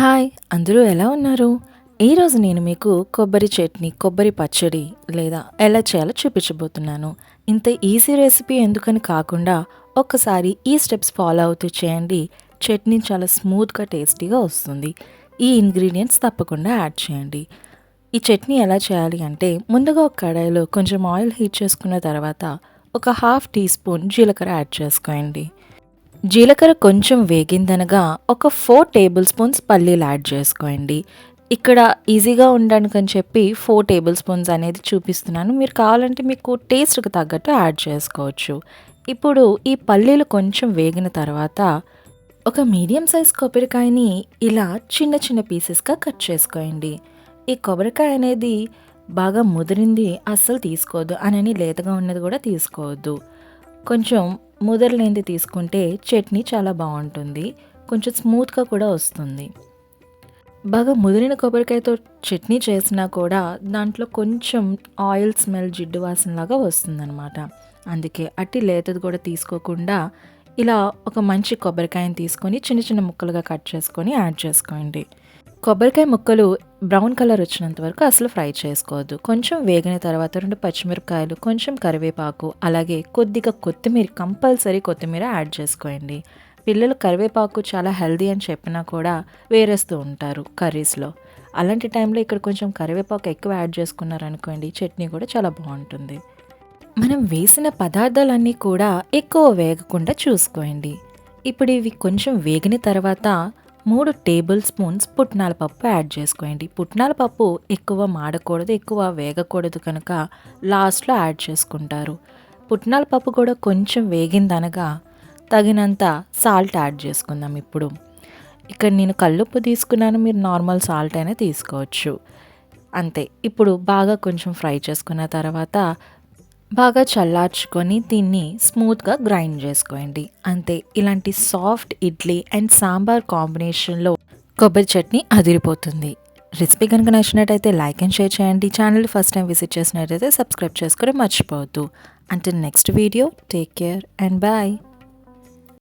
Hi అందరూ ఎలా ఉన్నారు? ఈరోజు నేను మీకు కొబ్బరి చట్నీ కొబ్బరి పచ్చడి లేదా ఎలా చేయాలో చూపించబోతున్నాను. ఇంత ఈజీ రెసిపీ ఎందుకని కాకుండా ఒక్కసారి ఈ స్టెప్స్ ఫాలో అవుతూ చేయండి. చట్నీ చాలా స్మూత్గా టేస్టీగా వస్తుంది. ఈ ఇంగ్రీడియంట్స్ తప్పకుండా యాడ్ చేయండి. ఈ చట్నీ ఎలా చేయాలి అంటే ముందుగా ఒక కడాయిలో కొంచెం ఆయిల్ హీట్ చేసుకున్న తర్వాత ఒక హాఫ్ టీ స్పూన్ జీలకర్ర యాడ్ చేసుకోండి. జీలకర్ర కొంచెం వేగిందనగా ఒక ఫోర్ టేబుల్ స్పూన్స్ పల్లీలు యాడ్ చేసుకోండి. ఇక్కడ ఈజీగా ఉండడానికి అని చెప్పి ఫోర్ టేబుల్ స్పూన్స్ అనేది చూపిస్తున్నాను. మీరు కావాలంటే మీకు టేస్ట్కి తగ్గట్టు యాడ్ చేసుకోవచ్చు. ఇప్పుడు ఈ పల్లీలు కొంచెం వేగిన తర్వాత ఒక మీడియం సైజ్ కొబ్బరికాయని ఇలా చిన్న చిన్న పీసెస్గా కట్ చేసుకోండి. ఈ కొబ్బరికాయ అనేది బాగా ముదిరింది అస్సలు తీసుకోవద్దు అనని లేతగా ఉన్నది కూడా తీసుకోవద్దు. కొంచెం ముదరలేనిది తీసుకుంటే చట్నీ చాలా బాగుంటుంది. కొంచెం స్మూత్గా కూడా వస్తుంది. బాగా ముదిరిన కొబ్బరికాయతో చట్నీ చేసినా కూడా దాంట్లో కొంచెం ఆయిల్ స్మెల్ జిడ్డు వాసనలాగా వస్తుందన్నమాట. అందుకే అట్టి లేతది కూడా తీసుకోకుండా ఇలా ఒక మంచి కొబ్బరికాయని తీసుకొని చిన్న చిన్న ముక్కలుగా కట్ చేసుకొని యాడ్ చేసుకోండి. కొబ్బరికాయ ముక్కలు బ్రౌన్ కలర్ వచ్చినంత వరకు అసలు ఫ్రై చేసుకోవద్దు. కొంచెం వేగిన తర్వాత రెండు పచ్చిమిరపకాయలు కొంచెం కరివేపాకు అలాగే కొద్దిగా కొత్తిమీర కంపల్సరీ కొత్తిమీర యాడ్ చేసుకోండి. పిల్లలు కరివేపాకు చాలా హెల్దీ అని చెప్పినా కూడా వేరేస్తూ ఉంటారు కర్రీస్లో. అలాంటి టైంలో ఇక్కడ కొంచెం కరివేపాకు ఎక్కువ యాడ్ చేసుకున్నారనుకోండి చట్నీ కూడా చాలా బాగుంటుంది. మనం వేసిన పదార్థాలన్నీ కూడా ఎక్కువ వేగకుండా చూసుకోండి. ఇప్పుడు ఇవి కొంచెం వేగిన తర్వాత మూడు టేబుల్ స్పూన్స్ పుట్నాల పప్పు యాడ్ చేసుకోండి. పుట్నాల పప్పు ఎక్కువ మాడకూడదు ఎక్కువ వేగకూడదు కనుక లాస్ట్లో యాడ్ చేసుకుంటారు. పుట్నాల పప్పు కూడా కొంచెం వేగిందనగా తగినంత సాల్ట్ యాడ్ చేసుకుందాం ఇప్పుడు. ఇక్కడ నేను కల్లుప్పు తీసుకున్నాను మీరు నార్మల్ సాల్ట్ అయినా తీసుకోవచ్చు. అంతే. ఇప్పుడు బాగా కొంచెం ఫ్రై చేసుకున్న తర్వాత బాగా చల్లార్చుకొని దీన్ని స్మూత్గా గ్రైండ్ చేసుకోండి. అంతే ఇలాంటి సాఫ్ట్ ఇడ్లీ అండ్ సాంబార్ కాంబినేషన్లో కొబ్బరి చట్నీ అదిరిపోతుంది. రెసిపీ కనుక నచ్చినట్టయితే లైక్ అండ్ షేర్ చేయండి. ఛానల్ ఫస్ట్ టైం విజిట్ చేసినట్టయితే సబ్స్క్రైబ్ చేసుకుని మర్చిపోవద్దు. అంటే next video. Take care and bye.